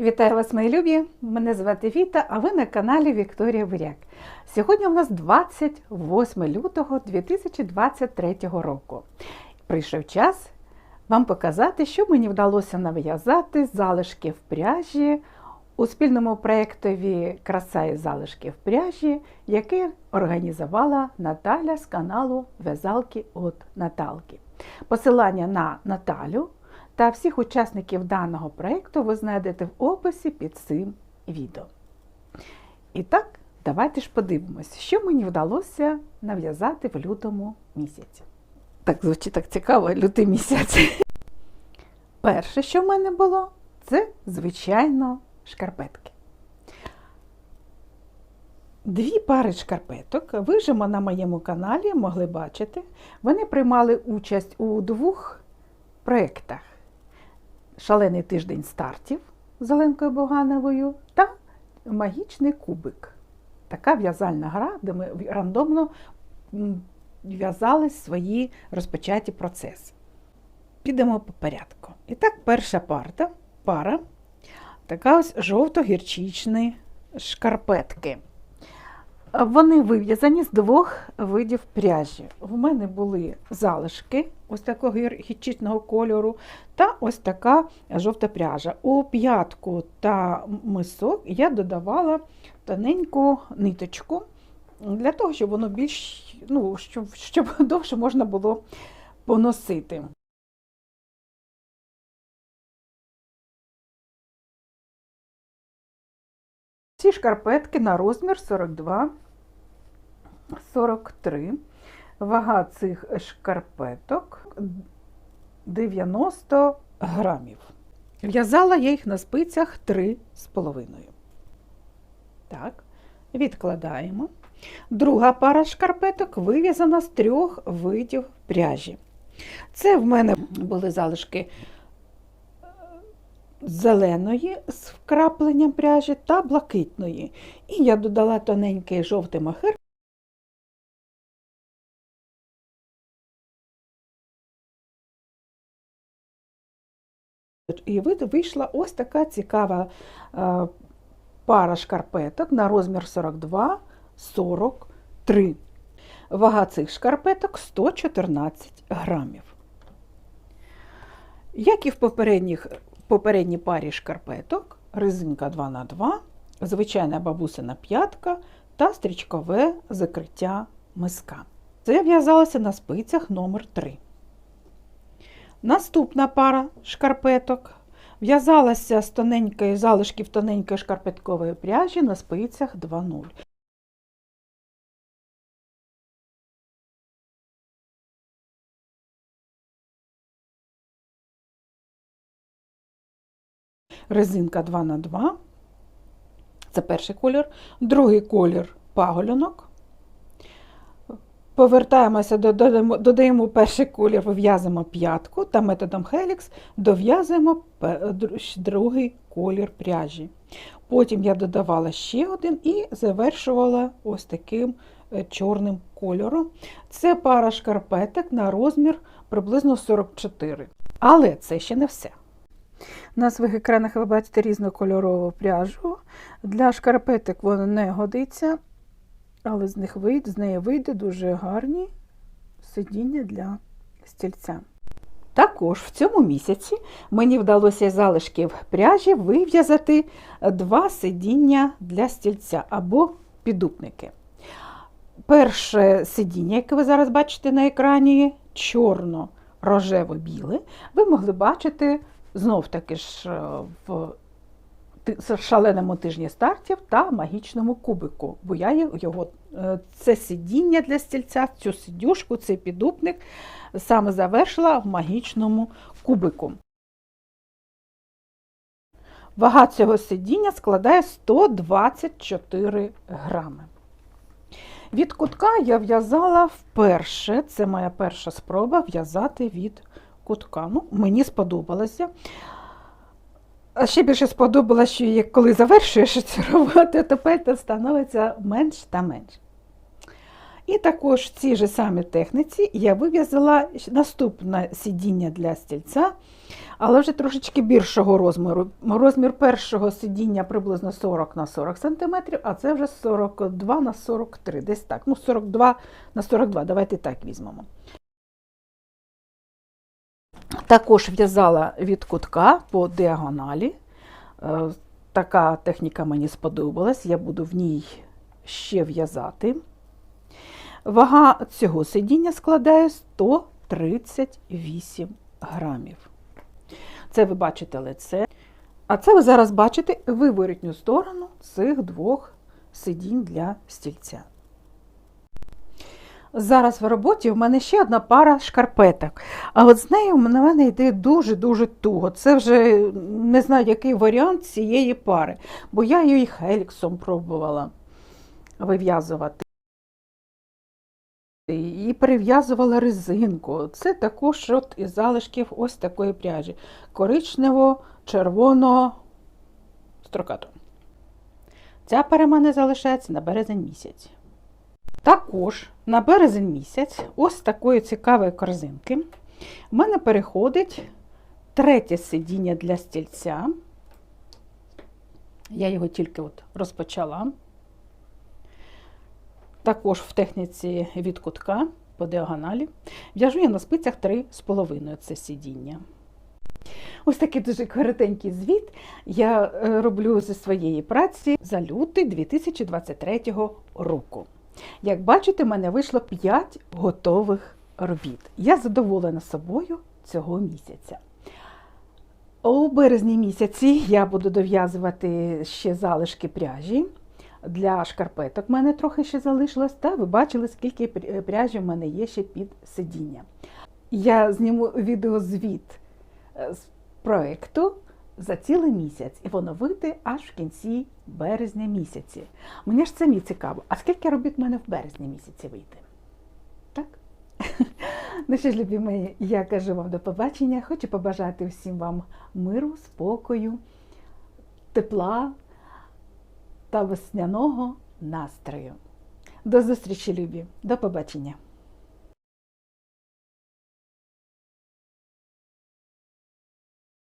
Вітаю вас, мої любі! Мене звати Віта, а ви на каналі Вікторія Буряк. Сьогодні у нас 28 лютого 2023 року. Прийшов час вам показати, що мені вдалося нав'язати з залишків пряжі у спільному проєктові Краса і залишки в пряжі, який організувала Наталя з каналу В'язалки от Наталки. Посилання на Наталю та всіх учасників даного проєкту ви знайдете в описі під цим відео. І так, давайте ж подивимося, що мені вдалося нав'язати в лютому місяці. Так звучить так цікаво, лютий місяць. Перше, що в мене було, це, звичайно, шкарпетки. Дві пари шкарпеток, ви вже на моєму каналі могли бачити, вони приймали участь у двох проєктах. Шалений тиждень стартів з Оленкою Богановою та Магічний кубик. Така в'язальна гра, де ми рандомно в'язали свої розпочаті процеси. Підемо по порядку. І так, перша парта, пара така ось жовто-гірчичні шкарпетки. Вони вив'язані з двох видів пряжі. В мене були залишки ось такого гірчичного кольору, та ось така жовта пряжа. У п'ятку та мисок я додавала тоненьку ниточку для того, щоб воно більш, ну, щоб, щоб довше можна було поносити. Ці шкарпетки на розмір 42 43. Вага цих шкарпеток 90 грамів. В'язала я їх на спицях 3,5. Так, відкладаємо. Друга пара шкарпеток вив'язана з трьох видів пряжі. Це в мене були залишки зеленої з вкрапленням пряжі та блакитної. І я додала тоненький жовтий махер. І вийшла ось така цікава е, пара шкарпеток на розмір 42-43. Вага цих шкарпеток 114 грамів. Як і в попередніх, попередній парі шкарпеток, резинка 2х2, звичайна бабусина п'ятка та стрічкове закриття миска. Це в'язалося на спицях номер 3 Наступна пара шкарпеток в'язалася з тоненької залишків тоненької шкарпеткової пряжі на спицях 2,0. Резинка 2х2. Це перший колір, другий колір паголюнок. Повертаємося, додаємо, додаємо перший колір, вив'язуємо п'ятку та методом Helix дов'язуємо другий колір пряжі. Потім я додавала ще один і завершувала ось таким е, чорним кольором. Це пара шкарпеток на розмір приблизно 44. Але це ще не все. На своїх екранах ви бачите різнокольорову пряжу. Для шкарпеток вона не годиться але з них вийде, з неї вийде дуже гарні сидіння для стільця. Також в цьому місяці мені вдалося з залишків пряжі вив'язати два сидіння для стільця або підупники. Перше сидіння, яке ви зараз бачите на екрані, чорно-рожево-біле, ви могли бачити знов-таки ж е, в шаленому тижні стартів та магічному кубику, бо я його е, це сидіння для стільця, цю сидюшку, цей підупник саме завершила в магічному кубику. Вага цього сидіння складає 124 грами. Від кутка я в'язала вперше, це моя перша спроба в'язати від кутка. Ну, Мені сподобалося. А ще більше сподобалося, що коли завершуєш цю роботу, то петель становиться менш та менш. І також в цій же самій техніці я вив'язала наступне сидіння для стільця, але вже трошечки більшого розміру. Розмір першого сидіння приблизно 40 на 40 см, а це вже 42 на 43 десь так. Ну, 42 на 42, давайте так візьмемо. Також в'язала від кутка по діагоналі. Е, Така техніка мені сподобалась, я буду в ній ще в'язати. Вага цього сидіння складає 138 грамів. Це ви бачите лице. А це ви зараз бачите виворітню сторону цих двох сидінь для стільця. Зараз в роботі в мене ще одна пара шкарпеток. А от з нею на мене йде дуже-дуже туго. Це вже не знаю, який варіант цієї пари, бо я її хеліксом пробувала вив'язувати. І перев'язувала резинку. Це також от із залишків ось такої пряжі. Коричнево, червоно, строкато. Ця пара мене залишається на березень місяць. Також на березень місяць, ось такої цікавої корзинки, в мене переходить третє сидіння для стільця. Я його тільки от розпочала. Також в техніці від кутка по діагоналі. В'яжу я на спицях 3,5 це сидіння. Ось такий дуже коротенький звіт я е, роблю зі своєї праці за лютий 2023 року. Як бачите, в мене вийшло 5 готових робіт. Я задоволена собою цього місяця. У березні місяці я буду дов'язувати ще залишки пряжі. Для шкарпеток в мене трохи ще залишилось, та ви бачили, скільки пряжі в мене є ще під сидіння. Я зніму відеозвіт з проєкту за цілий місяць, і воно вийде аж в кінці березня місяці. Мені ж самі цікаво, а скільки робіт в мене в березні місяці вийде? Так? Ну що ж, любі мої, я кажу вам до побачення. Хочу побажати всім вам миру, спокою, тепла та весняного настрою. До зустрічі, любі, до побачення!